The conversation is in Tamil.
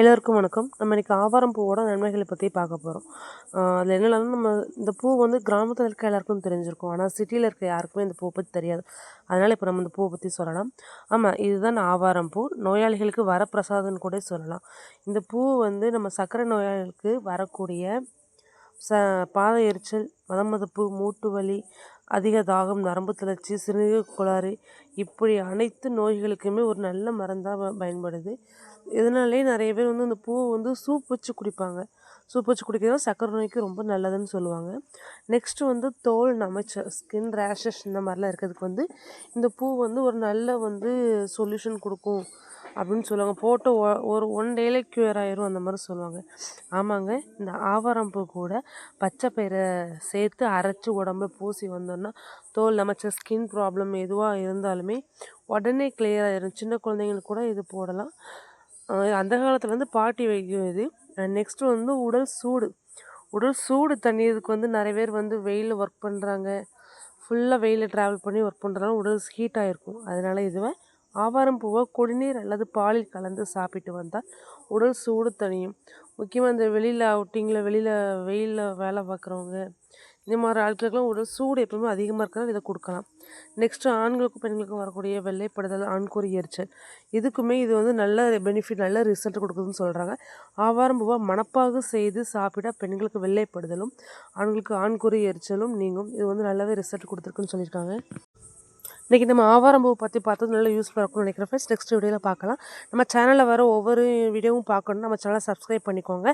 எல்லோருக்கும் வணக்கம். நம்ம இன்றைக்கி ஆவாரம் பூவோட நன்மைகளை பற்றி பார்க்க போகிறோம் அதில் என்னென்னா நம்ம இந்த பூ வந்து கிராமத்தில் இருக்க எல்லாருக்கும் தெரிஞ்சிருக்கும். ஆனால் சிட்டியில் இருக்க யாருக்குமே இந்த பூவை பற்றி தெரியாது. அதனால் இப்போ நம்ம இந்த பூவை பற்றி சொல்லலாம். ஆமாம் இதுதான் ஆவாரம் பூ. நோயாளிகளுக்கு வரப்பிரசாதம்னு கூட சொல்லலாம். இந்த பூ வந்து நம்ம சர்க்கரை நோயாளிகளுக்கு வரக்கூடிய ச பாத எரிச்சல் மதமதப்பு மூட்டு வலி அதிக தாகம் நரம்பு தளர்ச்சி சிறுநீரக கோளாறு இப்படி அனைத்து நோய்களுக்குமே ஒரு நல்ல மருந்தாக பயன்படுது. இதனாலே நிறைய பேர் வந்து இந்த பூவை வந்து சூப் வச்சு குடிப்பாங்க. சூப் வச்சு குடிக்கிறது சக்கரை நோய்க்கு ரொம்ப நல்லதுன்னு சொல்லுவாங்க. நெக்ஸ்ட்டு வந்து தோல் நமைச்ச ஸ்கின் ரேஷஸ் இந்த மாதிரிலாம் இருக்கிறதுக்கு வந்து இந்த பூ வந்து ஒரு நல்ல வந்து சொல்யூஷன் கொடுக்கும். அப்படின்னு சொல்லுவாங்க. போட்டு ஒரு ஒன் டேலே க்யூர் ஆயிரும் அந்த மாதிரி சொல்லுவாங்க. ஆமாங்க இந்த ஆவாரம் பூ கூட பச்சை பயிரை சேர்த்து அரைச்சி உடம்புல பூசி வந்தோன்னா தோல் நமைச்ச ஸ்கின் ப்ராப்ளம் எதுவாக இருந்தாலுமே உடனே கிளியர் ஆயிரும். சின்ன குழந்தைங்களுக்கு கூட இது போடலாம். அந்த காலத்தில் வந்து பாட்டி வைக்கும் இது. நெக்ஸ்ட்டு வந்து உடல் சூடு. உடல் சூடு தண்ணியதுக்கு வந்து நிறைய பேர் வந்து வெயிலில் ஒர்க் பண்ணுறாங்க ஃபுல்லாக வெயிலில் ட்ராவல் பண்ணி ஒர்க் பண்ணுறதுனால உடல் ஹீட் ஆகிருக்கும் அதனால் இதுவை ஆவாரம் பூவை குடிநீர் அல்லது பாலில் கலந்து சாப்பிட்டு வந்தால் உடல் சூடு தணியும். முக்கியமாக இந்த வெளியில் அவுட்டிங்கில் வெளியில் வெயிலில் வேலை பார்க்குறவங்க இந்த மாதிரி ஆட்களுக்கெல்லாம் உடல் சூடு எப்பவுமே அதிகமாக இருக்கிறனால இதை கொடுக்கலாம். நெக்ஸ்ட்டு ஆண்களுக்கும் பெண்களுக்கும் வரக்கூடிய வெள்ளைப்படுதல் ஆண்குறி எரிச்சல் இதுக்குமே இது வந்து நல்ல பெனிஃபிட் நல்ல ரிசல்ட் கொடுக்குதுன்னு சொல்கிறாங்க ஆவாரம் பூவா மணப்பாக செய்து சாப்பிட பெண்களுக்கு வெள்ளைப்படுதலும் ஆண்களுக்கு ஆண்குறி எரிச்சலும் நீங்கும். இது வந்து நல்லாவே ரிசல்ட் கொடுத்துருக்குன்னு சொல்லியிருக்காங்க. இன்றைக்கி நம்ம ஆவாரம் பூ பற்றி பார்த்தது நல்ல யூஸ்ஃபுல்லாக இருக்கும்னு நினைக்கிறேன். ஃப்ரெண்ட்ஸ் நெக்ஸ்ட் வீடியோவில் பார்க்கலாம். நம்ம சேனலில் வர ஒவ்வொரு வீடியோவும் பார்க்கணும் நம்ம சேனலை சப்ஸ்கிரைப் பண்ணிக்கோங்க.